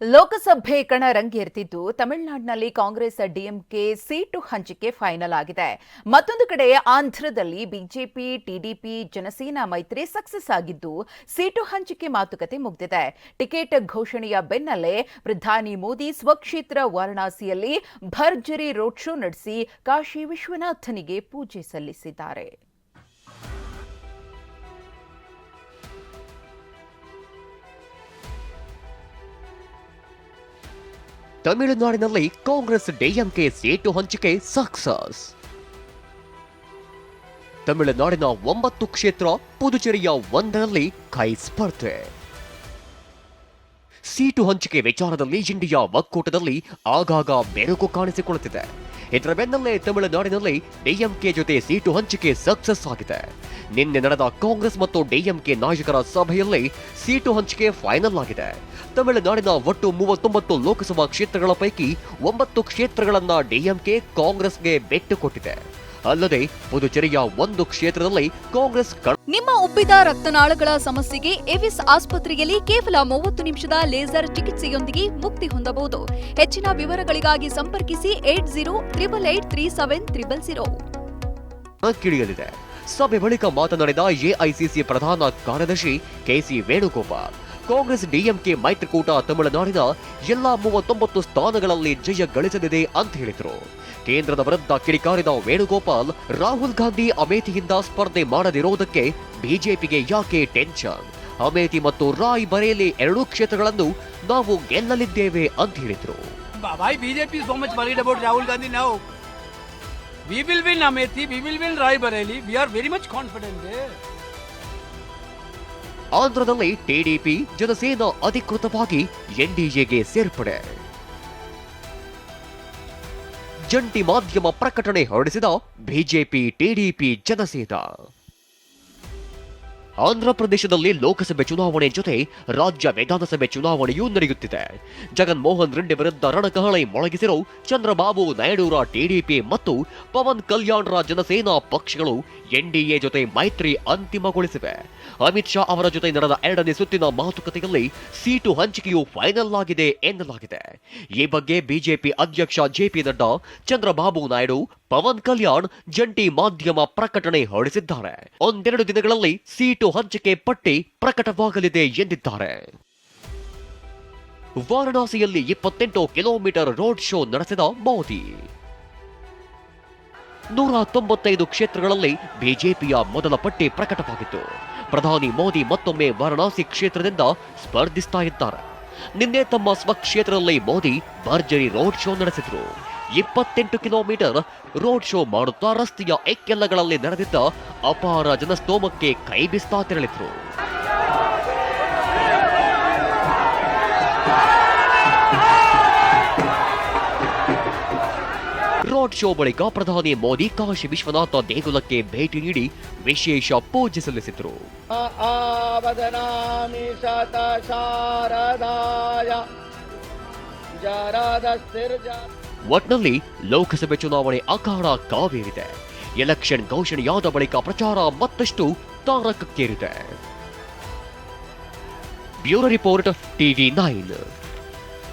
ಲೋಕಸಭೆ ಕಣ ರಂಗೇರ್ತಿದ್ದು ತಮಿಳುನಾಡಿನಲ್ಲಿ ಕಾಂಗ್ರೆಸ್ ಡಿಎಂಕೆ ಸೀಟು ಹಂಚಿಕೆ ಫೈನಲ್ ಆಗಿದೆ. ಮತ್ತೊಂದು ಕಡೆ ಆಂಧ್ರದಲ್ಲಿ ಬಿಜೆಪಿ, ಟಿಡಿಪಿ, ಜನಸೇನಾ ಮೈತ್ರಿ ಸಕ್ಸಸ್ ಆಗಿದ್ದು ಸೀಟು ಹಂಚಿಕೆ ಮಾತುಕತೆ ಮುಗಿದಿದೆ. ಟಿಕೆಟ್ ಘೋಷಣೆಯ ಬೆನ್ನಲ್ಲೇ ಪ್ರಧಾನಿ ಮೋದಿ ಸ್ವಕ್ಷೇತ್ರ ವಾರಣಾಸಿಯಲ್ಲಿ ಭರ್ಜರಿ ರೋಡ್ ಶೋ ನಡೆಸಿ ಕಾಶಿ ವಿಶ್ವನಾಥನಿಗೆ ಪೂಜೆ ಸಲ್ಲಿಸಿದ್ದಾರೆ. ತಮಿಳುನಾಡಿನಲ್ಲಿ ಕಾಂಗ್ರೆಸ್ ಡಿಎಂಕೆ ಸೀಟು ಹಂಚಿಕೆ ಸಕ್ಸಸ್ ತಮಿಳುನಾಡಿನ ಒಂಬತ್ತು ಕ್ಷೇತ್ರ ಪುದುಚೇರಿಯ ಒಂದರಲ್ಲಿ ಕೈ ಸ್ಪರ್ಧೆ. ಸೀಟು ಹಂಚಿಕೆ ವಿಚಾರದಲ್ಲಿ ಇಂಡಿಯಾ ಒಕ್ಕೂಟದಲ್ಲಿ ಆಗಾಗ ಬೆರುಕು ಕಾಣಿಸಿಕೊಳ್ಳುತ್ತಿದೆ. ಇದರ ಬೆನ್ನಲ್ಲೇ ತಮಿಳುನಾಡಿನಲ್ಲಿ ಡಿಎಂಕೆ ಜೊತೆ ಸೀಟು ಹಂಚಿಕೆ ಸಕ್ಸಸ್ ಆಗಿದೆ. ನಿನ್ನೆ ನಡೆದ ಕಾಂಗ್ರೆಸ್ ಮತ್ತು ಡಿಎಂಕೆ ನಾಯಕರ ಸಭೆಯಲ್ಲಿ ಸೀಟು ಹಂಚಿಕೆ ಫೈನಲ್ ಆಗಿದೆ. ತಮಿಳುನಾಡಿನ ಒಟ್ಟು ಮೂವತ್ತೊಂಬತ್ತು ಲೋಕಸಭಾ ಕ್ಷೇತ್ರಗಳ ಪೈಕಿ ಒಂಬತ್ತು ಕ್ಷೇತ್ರಗಳನ್ನ ಡಿಎಂಕೆ ಕಾಂಗ್ರೆಸ್ಗೆ ಬೆಟ್ಟು ಕೊಟ್ಟಿದೆ ಅಲ್ಲದೆ ಪುದುಚೇರಿಯ ಒಂದು ಕ್ಷೇತ್ರದಲ್ಲಿ ಕಾಂಗ್ರೆಸ್ ನಿಮ್ಮ ಉಬ್ಬಿದ ರಕ್ತನಾಳಗಳ ಸಮಸ್ಯೆಗೆ ಎವಿಸ್ ಆಸ್ಪತ್ರೆಯಲ್ಲಿ ಕೇವಲ ಮೂವತ್ತು ನಿಮಿಷದ ಲೇಸರ್ ಚಿಕಿತ್ಸೆಯೊಂದಿಗೆ ಮುಕ್ತಿ ಹೊಂದಬಹುದು. ಹೆಚ್ಚಿನ ವಿವರಗಳಿಗಾಗಿ ಸಂಪರ್ಕಿಸಿ eight zero triple eight three seven triple zero. ಕಿಳಿಯಲಿದೆ ಸಭೆ ಬಳಿಕ ಮಾತನಾಡಿದ ಎಐಸಿಸಿ ಪ್ರಧಾನ ಕಾರ್ಯದರ್ಶಿ ಕೆಸಿ ವೇಣುಗೋಪಾಲ್. ಕಾಂಗ್ರೆಸ್ ಡಿಎಂಕೆ ಮೈತ್ರಿಕೂಟ ತಮಿಳುನಾಡಿನ ಎಲ್ಲಾ ಮೂವತ್ತೊಂಬತ್ತು ಸ್ಥಾನಗಳಲ್ಲಿ ಜಯ ಗಳಿಸಲಿದೆ ಅಂತ ಹೇಳಿದರು ಕೇಂದ್ರದ ವಿರುದ್ಧ ಕಿಡಿಕಾರಿದ ವೇಣುಗೋಪಾಲ್ ರಾಹುಲ್ ಗಾಂಧಿ ಅಮೇಥಿಯಿಂದ ಸ್ಪರ್ಧೆ ಮಾಡದಿರುವುದಕ್ಕೆ ಬಿಜೆಪಿಗೆ ಯಾಕೆ ಟೆನ್ಷನ್ ಅಮೇಥಿ ಮತ್ತು ರಾಯ್ ಬರೇಲಿ ಎರಡೂ ಕ್ಷೇತ್ರಗಳನ್ನು ನಾವು ಗೆಲ್ಲಲಿದ್ದೇವೆ ಅಂತ ಹೇಳಿದರು is so much worried about Rahul Gandhi we will win Amethi, we will win Bareli. We are very much confident there. ಆಂಧ್ರದಲ್ಲಿ ಟಿಡಿಪಿ ಜನಸೇನಾ ಅಧಿಕೃತವಾಗಿ ಎನ್ಡಿಎಗೆ ಸೇರ್ಪಡೆ. ಜಂಟಿ ಮಾಧ್ಯಮ ಪ್ರಕಟಣೆ ಹೊರಡಿಸಿದ ಬಿಜೆಪಿ ಟಿಡಿಪಿ ಜನಸೇನಾ ಆಂಧ್ರಪ್ರದೇಶದಲ್ಲಿ ಲೋಕಸಭೆ ಚುನಾವಣೆ ಜೊತೆ ರಾಜ್ಯ ವಿಧಾನಸಭೆ ಚುನಾವಣೆಯೂ ನಡೆಯುತ್ತಿದೆ. ಜಗನ್ಮೋಹನ್ ರೆಡ್ಡಿ ವಿರುದ್ಧ ರಣಕಹಳೆ ಮೊಳಗಿಸಿರೋ ಚಂದ್ರಬಾಬು ನಾಯ್ಡುರ ಟಿಡಿಪಿ ಮತ್ತು ಪವನ್ ಕಲ್ಯಾಣ್ರ ಜನಸೇನಾ ಪಕ್ಷಗಳು ಎನ್ಡಿಎ ಜೊತೆ ಮೈತ್ರಿ ಅಂತಿಮಗೊಳಿಸಿವೆ. ಅಮಿತ್ ಶಾ ಅವರ ಜೊತೆ ನಡೆದ ಎರಡನೇ ಸುತ್ತಿನ ಮಾತುಕತೆಯಲ್ಲಿ ಸೀಟು ಹಂಚಿಕೆಯು ಫೈನಲ್ ಆಗಿದೆ ಎನ್ನಲಾಗಿದೆ. ಈ ಬಗ್ಗೆ ಬಿಜೆಪಿ ಅಧ್ಯಕ್ಷ ಜೆಪಿ ನಡ್ಡಾ, ಚಂದ್ರಬಾಬು ನಾಯ್ಡು ಪವನ್ ಕಲ್ಯಾಣ್ ಜಂಟಿ ಮಾಧ್ಯಮ ಪ್ರಕಟಣೆ ಹೊರಡಿಸಿದ್ದಾರೆ. ಒಂದೆರಡು ದಿನಗಳಲ್ಲಿ ಸೀಟು ಹಂಚಿಕೆ ಪಟ್ಟಿ ಪ್ರಕಟವಾಗಲಿದೆ ಎಂದಿದ್ದಾರೆ. ವಾರಣಾಸಿಯಲ್ಲಿ ಇಪ್ಪತ್ತೆಂಟು ಕಿಲೋಮೀಟರ್ ರೋಡ್ ಶೋ ನಡೆಸಿದ ಮೋದಿ. ನೂರ ತೊಂಬತ್ತೈದು ಕ್ಷೇತ್ರಗಳಲ್ಲಿ ಬಿಜೆಪಿಯ ಮೊದಲ ಪಟ್ಟಿ ಪ್ರಕಟವಾಗಿತ್ತು. ಪ್ರಧಾನಿ ಮೋದಿ ಮತ್ತೊಮ್ಮೆ ವಾರಣಾಸಿ ಕ್ಷೇತ್ರದಿಂದ ಸ್ಪರ್ಧಿಸ್ತಾ ಇದ್ದಾರೆ. ನಿನ್ನೆ ತಮ್ಮ ಸ್ವಕ್ಷೇತ್ರದಲ್ಲಿ ಮೋದಿ ಭರ್ಜರಿ ರೋಡ್ ಶೋ ನಡೆಸಿದ್ರು. ಇಪ್ಪತ್ತೆಂಟು ಕಿಲೋಮೀಟರ್ ರೋಡ್ ಶೋ ಮಾಡುತ್ತಾ ರಸ್ತೆಯ ಎಕ್ಕೆಲ್ಲಗಳಲ್ಲಿ ನಡೆದಿದ್ದ ಅಪಾರ ಜನಸ್ತೋಮಕ್ಕೆ ಕೈ ಬಿಸ್ತಾ ತೆರಳಿದ್ರು. ರೋಡ್ ಶೋ ಬಳಿಕ ಪ್ರಧಾನಿ ಮೋದಿ ಕಾಶಿ ವಿಶ್ವನಾಥ ದೇಗುಲಕ್ಕೆ ಭೇಟಿ ನೀಡಿ ವಿಶೇಷ ಪೂಜೆ ಸಲ್ಲಿಸಿದರು. ಶಾರದಾಯ ಒಟ್ನಲ್ಲಿ ಲೋಕಸಭೆ ಚುನಾವಣೆ ಅಖಾಡ ಕಾವೇರಿದೆ. ಎಲೆಕ್ಷನ್ ಘೋಷಣೆಯಾದ ಬಳಿಕ ಪ್ರಚಾರ ಮತ್ತಷ್ಟು ತಾರಕಕ್ಕೇರಿದೆ. Bureau report TV nine.